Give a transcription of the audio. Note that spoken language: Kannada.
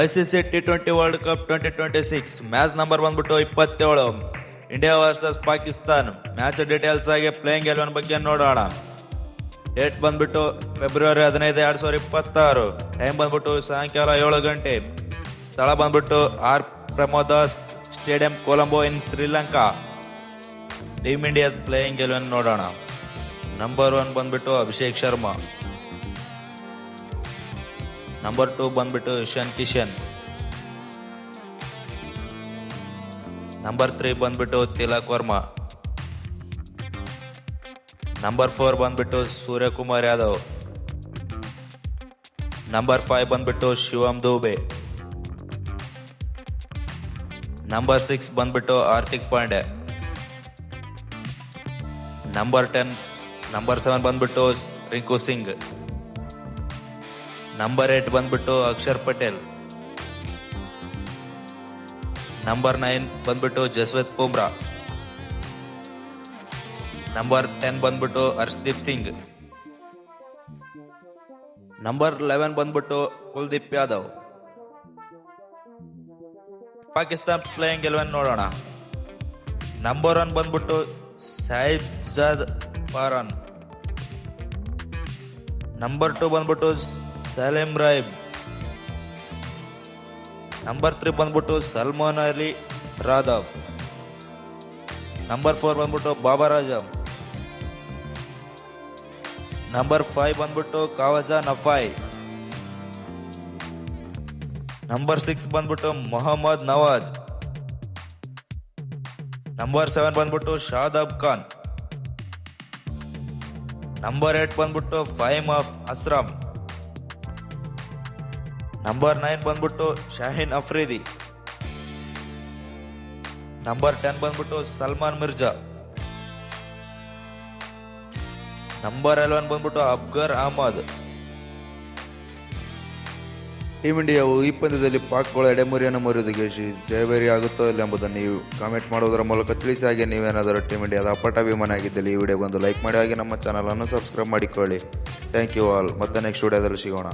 I C C T twenty world cup twenty twenty six match number ಬಂದ್ಬಿಟ್ಟು ಇಪ್ಪತ್ತೇಳು. India versus Pakistan match details ಆಗಿ ಪ್ಲೇಯಿಂಗ್ ಎಲೆವನ್ ಬಗ್ಗೆ ನೋಡೋಣ. ಡೇಟ್ ಬಂದ್ಬಿಟ್ಟು ಫೆಬ್ರವರಿ ಹದಿನೈದು, ಎರಡು ಸಾವಿರದ ಇಪ್ಪತ್ತಾರು. ಟೈಮ್ ಬಂದ್ಬಿಟ್ಟು ಸಾಯಂಕಾಲ ಏಳು ಗಂಟೆ. ಸ್ಥಳ ಬಂದ್ಬಿಟ್ಟು R Premadasa stadium Colombo in Sri Lanka. Team ಇಂಡಿಯಾದ ಪ್ಲೇಯಿಂಗ್ ಎಲೆವನ್ ನೋಡೋಣ. ನಂಬರ್ ಒನ್ ಬಂದ್ಬಿಟ್ಟು ಅಭಿಷೇಕ್ ಶರ್ಮಾ. ನಂಬರ್ ಟೂ ಬಂದ್ಬಿಟ್ಟು ಇಶಾನ್ ಕಿಶನ್ ನಂಬರ್ ತ್ರೀ ಬಂದ್ಬಿಟ್ಟು ತಿಲಕ್ ವರ್ಮಾ ನಂಬರ್ ಫೋರ್ ಬಂದ್ಬಿಟ್ಟು ಸೂರ್ಯಕುಮಾರ್ ಯಾದವ್ ನಂಬರ್ ಫೈವ್ ಬಂದ್ಬಿಟ್ಟು ಶಿವಮ್ ದೂಬೆ ನಂಬರ್ ಸಿಕ್ಸ್ ಬಂದ್ಬಿಟ್ಟು Hardik Pandya number ten number seven ಬಂದ್ಬಿಟ್ಟು ರಿಂಕು ಸಿಂಗ್ ನಂಬರ್ ಏಟ್ ಬಂದ್ಬಿಟ್ಟು ಅಕ್ಷರ್ ಪಟೇಲ್. ನಂಬರ್ ನೈನ್ ಬಂದ್ಬಿಟ್ಟು ಜಸ್ವಂತ್ ಬುಮ್ರಾ. ನಂಬರ್ ಟೆನ್ ಬಂದ್ಬಿಟ್ಟು ಹರ್ಷದೀಪ್ ಸಿಂಗ್. ನಂಬರ್ ಲೆವೆನ್ ಬಂದ್ಬಿಟ್ಟು ಕುಲ್ದೀಪ್ ಯಾದವ್. ಪಾಕಿಸ್ತಾನ್ ಪ್ಲೇಯಿಂಗ್ ಎಲೆವೆನ್ ನೋಡೋಣ. ನಂಬರ್ ಒನ್ ಬಂದ್ಬಿಟ್ಟು Sahibzada Farhan number two ಬಂದ್ಬಿಟ್ಟು ಸಲೀಂ ರಾಯ್ಬ್ ನಂಬರ್ ತ್ರೀ ಬಂದ್ಬಿಟ್ಟು ಸಲ್ಮಾನ್ ಅಲಿ, ರಾಧವ್. ನಂಬರ್ ಫೋರ್ ಬಂದ್ಬಿಟ್ಟು ಬಾಬಾ ಆಜಮ್ ನಂಬರ್ ಫೈವ್ ಬಂದ್ಬಿಟ್ಟು ಕಾವಜಾ ನಫಾಯ್. ನಂಬರ್ ಸಿಕ್ಸ್ ಬಂದ್ಬಿಟ್ಟು ಮೊಹಮ್ಮದ್ ನವಾಜ್. ನಂಬರ್ ಸೆವೆನ್ ಬಂದ್ಬಿಟ್ಟು ಶಾದಾಬ್ ಖಾನ್. ನಂಬರ್ ಏಟ್ ಬಂದ್ಬಿಟ್ಟು Faheem Ashraf. Number nine ಬಂದ್ಬಿಟ್ಟು ಶಾಹೀನ್ ಅಫ್ರೀದಿ ನಂಬರ್ ಟೆನ್ ಬಂದ್ಬಿಟ್ಟು ಸಲ್ಮಾನ್ ಮಿರ್ಜಾ ನಂಬರ್ ಎಲೆವೆನ್ ಬಂದ್ಬಿಟ್ಟು ಅಬ್ಗರ್ ಅಹಮದ್ ಟೀಮ್ ಇಂಡಿಯಾವು ಈ ಪಂದ್ಯದಲ್ಲಿ ಪಾಕ್ಗಳ ಎಡೆಮುರಿಯನ್ನು ಮುರಿದುಗೆ ಜಯಬೇರಿ ಆಗುತ್ತೋ ಇಲ್ಲ ಎಂಬುದನ್ನು ನೀವು ಕಾಮೆಂಟ್ ಮಾಡುವುದರ ಮೂಲಕ ತಿಳಿಸಿ. ಹಾಗೆ ನೀವೇನಾದರೂ ಟೀಮ್ ಇಂಡಿಯಾದ ಅಪ್ಪಟ ಅಭಿಮಾನ ಆಗಿದ್ದಲ್ಲಿ ಈ ವಿಡಿಯೋಗೊಂದು ಲೈಕ್ ಮಾಡಿ. ಹಾಗೆ ನಮ್ಮ ಚಾನಲನ್ನು ಸಬ್ಸ್ಕ್ರೈಬ್ ಮಾಡಿಕೊಳ್ಳಿ. ಥ್ಯಾಂಕ್ ಯು ಆಲ್ ಮತ್ತೆ ನೆಕ್ಸ್ಟ್ ವಿಡಿಯೋದಲ್ಲಿ ಸಿಗೋಣ.